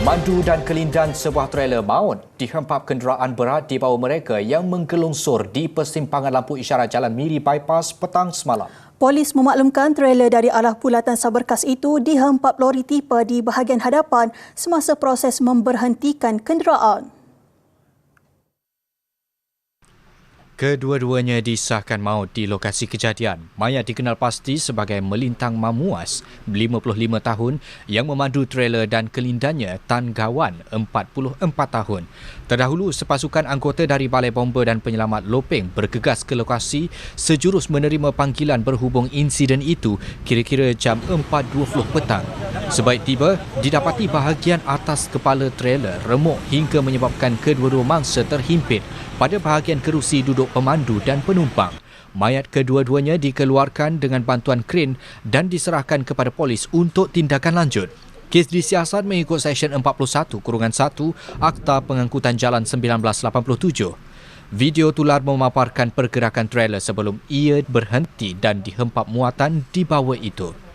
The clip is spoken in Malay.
Pemandu dan kelindan sebuah trailer maut dihempap kenderaan berat di bawah mereka yang menggelunsur di persimpangan lampu isyarat Jalan Miri Bypass petang semalam. Polis memaklumkan trailer dari arah Pulatan Saberkas itu dihempap lori tipa di bahagian hadapan semasa proses memberhentikan kenderaan. Kedua-duanya disahkan maut di lokasi kejadian. Mayat dikenal pasti sebagai Melintang Mamuas, 55 tahun, yang memandu trailer dan kelindannya Tan Gawan, 44 tahun. Terdahulu, sepasukan anggota dari Balai Bomba dan Penyelamat Lopeng bergegas ke lokasi sejurus menerima panggilan berhubung insiden itu kira-kira jam 4.20 petang. Sebaik tiba, didapati bahagian atas kepala trailer remuk hingga menyebabkan kedua-dua mangsa terhimpit pada bahagian kerusi duduk pemandu dan penumpang. Mayat kedua-duanya dikeluarkan dengan bantuan kren dan diserahkan kepada polis untuk tindakan lanjut. Kes disiasat mengikut Seksyen 41 Kurungan 1 Akta Pengangkutan Jalan 1987. Video tular memaparkan pergerakan trailer sebelum ia berhenti dan dihempap muatan di bawah itu.